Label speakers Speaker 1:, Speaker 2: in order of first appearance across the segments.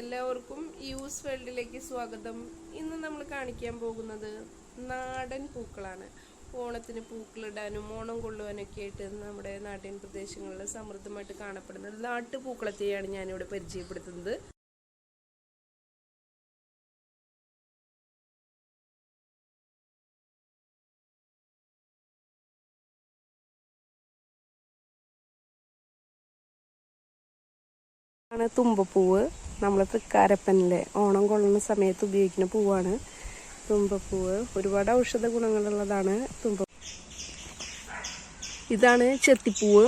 Speaker 1: എല്ലാവർക്കും യൂസ് വേൾഡിലേക്ക് സ്വാഗതം. ഇന്ന് നമ്മൾ കാണിക്കാൻ പോകുന്നത് നാടൻ പൂക്കളാണ്. ഓണത്തിന് പൂക്കളിടാനും ഓണം കൊള്ളുവാനൊക്കെ ആയിട്ട് നമ്മുടെ നാട്ടിൻ പ്രദേശങ്ങളിൽ സമൃദ്ധമായിട്ട് കാണപ്പെടുന്ന നാട്ടുപൂക്കളത്തെയാണ് ഞാനിവിടെ പരിചയപ്പെടുത്തുന്നത്. ആണ് തുമ്പപ്പൂവ്. നമ്മൾ തൃക്കാരപ്പനിലെ ഓണം കൊള്ളുന്ന സമയത്ത് ഉപയോഗിക്കുന്ന പൂവാണ്. തുമ്പപ്പൂവ് ഒരുപാട് ഔഷധ ഗുണങ്ങളുള്ളതാണ് തുമ്പ ഇതാണ് ചെത്തിപ്പൂവ്.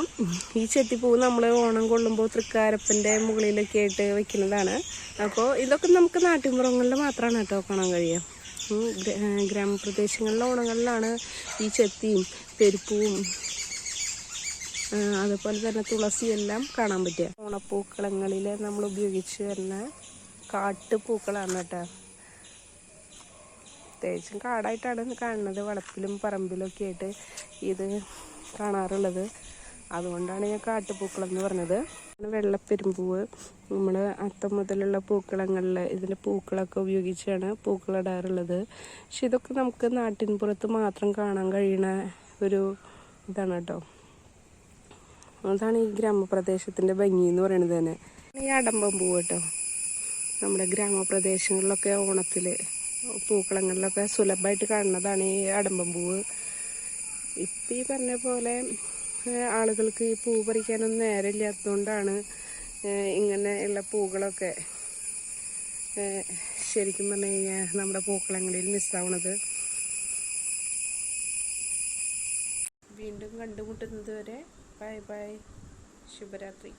Speaker 1: ഈ ചെത്തിപ്പൂവ് നമ്മൾ ഓണം കൊള്ളുമ്പോൾ തൃക്കാരപ്പന്റെ മുകളിലൊക്കെ ആയിട്ട് വെക്കുന്നതാണ്. അപ്പോൾ ഇതൊക്കെ നമുക്ക് നാട്ടിൻപുറങ്ങളിൽ മാത്രമാണ് കേട്ടോ കാണാൻ കഴിയുക ഗ്രാമപ്രദേശങ്ങളിലെ ഓണങ്ങളിലാണ് ഈ ചെത്തിയും പെരുപ്പൂവും അതുപോലെ തന്നെ തുളസി എല്ലാം കാണാൻ പറ്റുക. ഓണപ്പൂക്കളങ്ങളിൽ നമ്മൾ ഉപയോഗിച്ച് വരുന്ന കാട്ടുപൂക്കളാണ് കേട്ടോ. പ്രത്യേകിച്ചും കാടായിട്ടാണ് കാണുന്നത്. വളപ്പിലും പറമ്പിലും ഒക്കെ ആയിട്ട് ഇത് കാണാറുള്ളത്. അതുകൊണ്ടാണ് ഞാൻ കാട്ടുപൂക്കളം എന്ന് പറഞ്ഞത്. വെള്ളപ്പെരുമ്പൂവ് നമ്മൾ അത്തം മുതലുള്ള പൂക്കളങ്ങളിൽ ഇതിന്റെ പൂക്കളൊക്കെ ഉപയോഗിച്ചാണ് പൂക്കളിടാറുള്ളത് പക്ഷെ ഇതൊക്കെ നമുക്ക് നാട്ടിൻപുറത്ത് മാത്രം കാണാൻ കഴിയുന്ന ഒരു ഇതാണ് കേട്ടോ. അതാണ് ഈ ഗ്രാമപ്രദേശത്തിന്റെ ഭംഗി എന്ന് പറയുന്നത് തന്നെ. ഈ അടമ്പം പൂ കേട്ടോ. നമ്മുടെ ഗ്രാമപ്രദേശങ്ങളിലൊക്കെ ഓണത്തിൽ പൂക്കളങ്ങളിലൊക്കെ സുലഭമായിട്ട് കാണുന്നതാണ് ഈ അടമ്പം പൂവ്. ഇപ്പം ഈ പറഞ്ഞ പോലെ ആളുകൾക്ക് ഈ പൂ പറിക്കാനൊന്നും നേരമില്ലാത്തതുകൊണ്ടാണ് ഇങ്ങനെ ഇങ്ങനെയുള്ള പൂക്കളൊക്കെ ശരിക്കും പറഞ്ഞു കഴിഞ്ഞാൽ നമ്മുടെ പൂക്കളങ്ങളിൽ മിസ്സാവണത്. വീണ്ടും കണ്ടുമുട്ടുന്നത് വരെ ബൈ ബൈ ശുഭരാത്രി